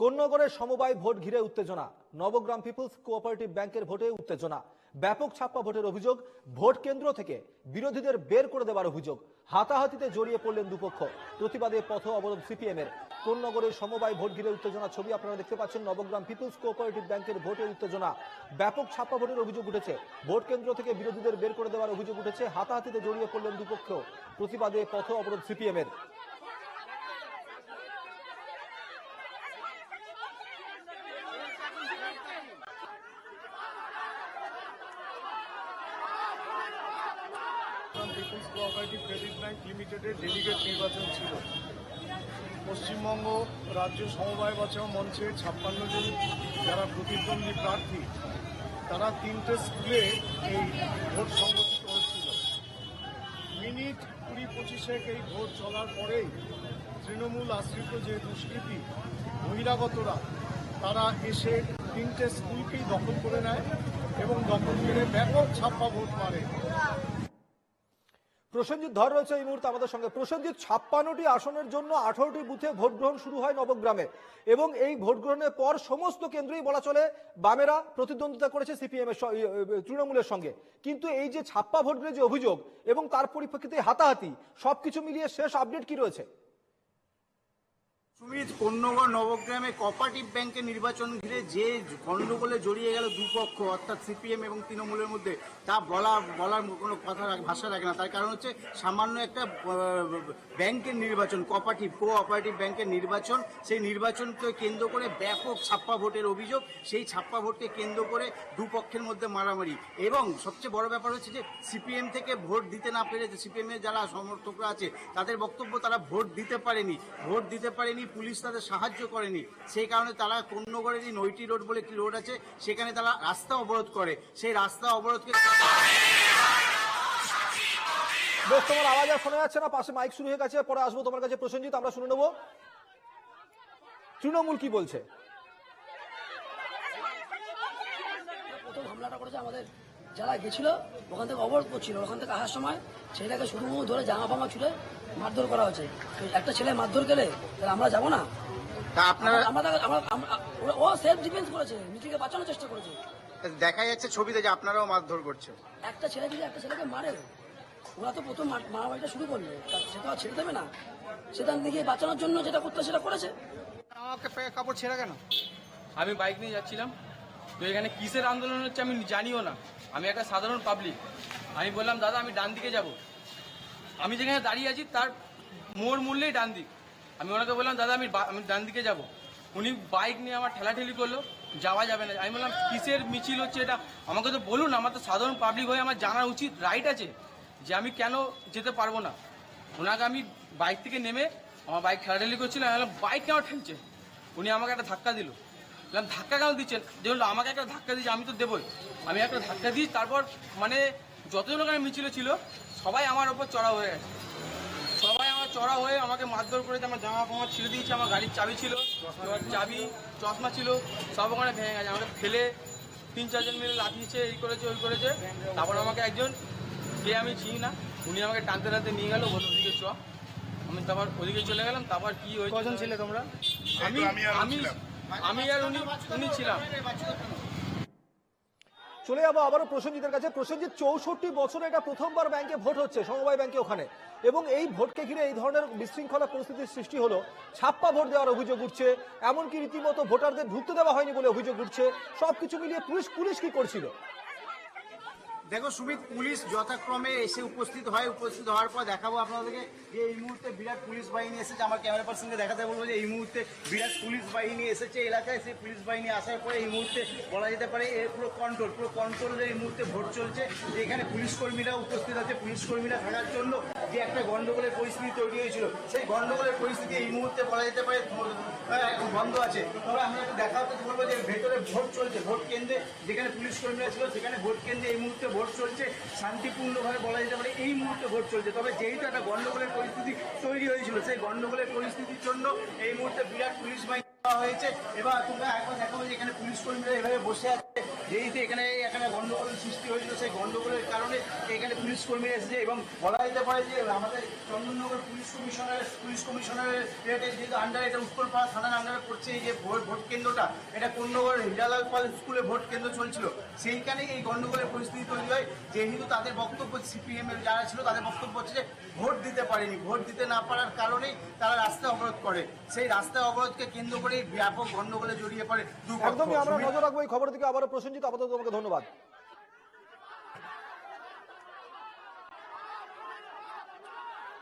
কোন্নগরের সমবায় ভোট ঘিরে উত্তেজনা। নবগ্রাম পিপলস কোঅপারেটিভ ব্যাংকের ভোটে উত্তেজনা। ব্যাপক ছাপ্পা ভোটের অভিযোগ, ভোট কেন্দ্র থেকে বিরোধীদের বের করে দেওয়ার অভিযোগ। হাতাহাতিতে জড়িয়ে পড়লেন দুপক্ষ। প্রতিবাদে পথ অবরোধ সিপিএম এর কোন্নগরের সমবায় ভোট ঘিরে উত্তেজনা ছবি আপনারা দেখতে পাচ্ছেন। নবগ্রাম পিপলস কোঅপারেটিভ ব্যাংকের ভোটে উত্তেজনা। ব্যাপক ছাপ্পা ভোটের অভিযোগ উঠেছে। ভোট কেন্দ্র থেকে বিরোধীদের বের করে দেওয়ার অভিযোগ উঠেছে। হাতাহাতিতে জড়িয়ে পড়লেন দুপক্ষ। প্রতিবাদে পথ অবরোধ সিপিএম এর পিপলস কোঅপারেটিভ ক্রেডিট ব্যাংক লিমিটেডের ডেলিগেট নির্বাচন ছিল। পশ্চিমবঙ্গ রাজ্য সমবায় বাঁচাও মঞ্চে ছাপ্পান্ন জন যারা প্রতিদ্বন্দ্বী প্রার্থী, তারা তিনটে স্কুলে এই ভোট সংগঠিত হচ্ছিল মিনিট কুড়ি পঁচিশেক এই ভোট চলার পরেই তৃণমূল আশ্রিত যে দুষ্কৃতী, বহিরাগতরা, তারা এসে তিনটে স্কুলকেই দখল করে নেয় এবং দখল করে ব্যাপক ছাপ্পা ভোট মারে। প্রসেনজিৎ ধর রয়েছে এই মুহূর্তে আমাদের সঙ্গে। প্রসেনজিৎ, ছাপ্পান্নটি আসনের জন্য আঠারোটি বুথে ভোট গ্রহণ শুরু হয় নবগ্রামে এবং এই ভোট গ্রহণের পর সমস্ত কেন্দ্রেই বলা চলে বামেরা প্রতিদ্বন্দ্বিতা করেছে সিপিএম এর স- ই- ই- তৃণমূলের সঙ্গে। কিন্তু এই যে ছাপ্পা ভোটের যে অভিযোগ এবং তার পরিপ্রেক্ষিতে হাতাহাতি সবকিছু মিলিয়ে শেষ আপডেট কি রয়েছে? সুমিত, কন্যগর নবগ্রামে কোঅপারেটিভ ব্যাংকের নির্বাচন ঘিরে যে গন্ডগোলে জড়িয়ে গেল দুপক্ষ, অর্থাৎ সিপিএম এবং তৃণমূলের মধ্যে, তা বলা, বলার কোনো কথা ভাষা রাখে না। তার কারণ হচ্ছে, সামান্য একটা ব্যাংকের নির্বাচন কোঅপারেটিভ কোঅপারেটিভ ব্যাংকের নির্বাচন, সেই নির্বাচনকে কেন্দ্র করে ব্যাপক ছাপ্পা ভোটের অভিযোগ, সেই ছাপ্পা ভোটকে কেন্দ্র করে দুপক্ষের মধ্যে মারামারি। এবং সবচেয়ে বড় ব্যাপার হচ্ছে যে, সিপিএম থেকে ভোট দিতে না পেরেছে সিপিএম এর যারা সমর্থকরা আছে, তাদের বক্তব্য তারা ভোট দিতে পারেনি। ভোট দিতে পারেনি পুলিশ তাদের সাহায্য করেনি। সেই কারণে তারা কন্যগড়েরই নৈটি রোড বলে একটি রোড আছে সেখানে তারা রাস্তা অবরোধ করে। সেই রাস্তা অবরোধকে বেশ তোমার আওয়াজ আর শোনা যাচ্ছে না। পাশে মাইক শুরু হয়ে গেছে পরে আসব তোমার কাছে প্রসেনজিৎ আমরা শুনে নেব। তৃণমূল কি বলছে? প্রথম হামলাটা করেছে আমাদের যারা গেছিল ওখান থেকে অবরোধ করছিল। ওখান থেকে আসার সময় ছেলেটাকে শুধু ধরে জামা ফামা ছুটে মারধর করা হয়েছে। একটা ছেলে মারধর গেলে তাহলে আমরা যাব না? তা আপনারা আমরা আমরা আমরা- ওরা- ও সেলফ ডিফেন্স করেছে নিজেকে বাঁচানোর চেষ্টা করেছে। দেখা যাচ্ছে ছবিতে যে আপনারাও মারধর করছে। একটা ছেলে যদি একটা ছেলেকে মারে ওরা তো প্রথম মারামারিটা শুরু করল। তা সেটা ছেড়ে দেবে না। সেটা নিজেকে বাঁচানোর জন্য যেটা করতে সেটা করেছে। আমাকে কাপড় ছেঁড়া কেন? আমি বাইক নিয়ে যাচ্ছিলাম। তো এখানে কিসের আন্দোলন হচ্ছে আমি জানিও না। আমি একটা সাধারণ পাবলিক আমি বললাম, দাদা, আমি ডান দিকে যাব। আমি যেখানে দাঁড়িয়ে আছি, তার মোড় মূল্যেই ডান দিক। আমি ওনাকে বললাম, দাদা, আমি আমি ডান দিকে যাব। উনি বাইক নিয়ে আমার ঠেলাঠেলি করল, যাওয়া যাবে না। আমি বললাম, কিসের মিছিল হচ্ছে এটা? আমাকে তো বলুন, আমার তো সাধারণ পাবলিক হয়ে আমার জানা উচিত রাইট আছে যে আমি কেন যেতে পারব না। ওনাকে আমি বাইক থেকে নেমে আমার বাইক ঠেলাঠেলি করছিল আমি বললাম বাইক কেন ঠেলছে? উনি আমাকে একটা ধাক্কা দিল। বললাম ধাক্কা কেন দিচ্ছেন? দেখুন আমাকে একটা ধাক্কা দিয়েছে আমি তো দেবই। আমি একটা ধাক্কা দিই তারপর মানে যতজন ওখানে মিছিল ছিল সবাই আমার ওপর চড়া হয়ে গেছে। সবাই আমার চড়া হয়ে আমাকে মারধর করেছে আমার জামা ফামা ছিঁড়ে দিয়েছে আমার গাড়ির চাবি ছিল চাবি চশমা ছিল সব ওখানে ভেঙে গেছে। আমাকে ফেলে তিন চারজন মিলে লাফিয়েছে এই করেছে ওই করেছে। তারপর আমাকে একজন কে আমি চিনি না উনি আমাকে টানতে টানতে নিয়ে গেল বলে ওদিকে চ। আমি তারপর ওদিকে চলে গেলাম তারপর কি হয়েছে? কজন ছিলে তোমরা? আমি আমি আমি আর উনি উনি ছিলাম। চলে যাব আবারও প্রসেনজিতের কাছে। প্রসেনজিৎ, চৌষট্টি বছরে এটা প্রথমবার ব্যাংকে ভোট হচ্ছে, সমবায় ব্যাংকে ওখানে। এবং এই ভোটকে ঘিরে এই ধরনের বিশৃঙ্খলা পরিস্থিতির সৃষ্টি হলো। ছাপ্পা ভোট দেওয়ার অভিযোগ উঠছে। এমনকি রীতিমতো ভোটারদের ঢুকতে দেওয়া হয়নি বলে অভিযোগ উঠছে। সবকিছু মিলিয়ে পুলিশ পুলিশ কি করছিল? দেখো সুমিত, পুলিশ যথাক্রমে এসে উপস্থিত হয়। উপস্থিত হওয়ার পর দেখাবো আপনাদেরকে যে এই মুহূর্তে বিরাট পুলিশ বাহিনী এসেছে। আমার ক্যামেরা পার্সনকে দেখাতে বলব যে এই মুহূর্তে বিরাট পুলিশ বাহিনী এসেছে এলাকায়। সেই পুলিশ বাহিনী আসার পরে এই মুহূর্তে বলা যেতে পারে এর পুরো কন্ট্রোল পুরো কন্ট্রোলে এই মুহূর্তে ভোট চলছে। যে এখানে পুলিশ কর্মীরা উপস্থিত আছে, পুলিশ কর্মীরা থাকার জন্য যে একটা গন্ডগোলের পরিস্থিতি তৈরি হয়েছিল। সেই গন্ডগোলের পরিস্থিতি এই মুহূর্তে বলা যেতে পারে এখন বন্ধ আছে। তবে আমরা একটু দেখাতে বলব যে ভেতরে ভোট চলছে। ভোট কেন্দ্রে যেখানে পুলিশ কর্মীরা ছিল, সেখানে ভোট কেন্দ্রে এই মুহূর্তে ভোট চলছে, শান্তিপূর্ণভাবে বলা যেতে পারে এই মুহূর্তে ভোট চলছে। তবে যেহেতু একটা গণ্ডগোলের পরিস্থিতি তৈরি হয়েছিল, সেই গণ্ডগোলের পরিস্থিতির জন্য এই মুহূর্তে বিরাট পুলিশ বাহিনী হয়েছে। এবার তোমরা এখন দেখো যে এখানে পুলিশ কর্মীরা এভাবে বসে আছে। যেহেতু এখানে এখানে গন্ডগোলের সৃষ্টি হয়েছিল, সেই গন্ডগোলের কারণে এখানে পুলিশ কর্মী এসেছে এবং বলা যেতে পারে যে আমাদের চন্দননগর পুলিশ কমিশনার পুলিশ কমিশনারের যেহেতু আন্ডারে এটা উত্তরপাড়া থানার আন্ডারে পড়ছে, এই যে ভোট ভোট কেন্দ্রটা, এটা কোন্নগর হিরালাল পাল স্কুলে ভোট কেন্দ্র চলছিল। সেইখানেই এই গন্ডগোলের পরিস্থিতি তৈরি হয়। যেহেতু তাদের বক্তব্য সিপিএম এর যারা ছিল, তাদের বক্তব্য হচ্ছে যে ভোট দিতে পারেনি। ভোট দিতে না পারার কারণেই তারা রাস্তা অবরোধ করে। সেই রাস্তা অবরোধকে কেন্দ্র করেই ব্যাপক গন্ডগোলে জড়িয়ে পড়ে একদমই, আমরা নজর রাখব এই খবর দিকে আবারও প্রসেনজিৎ আপাতত তোমাকে ধন্যবাদ।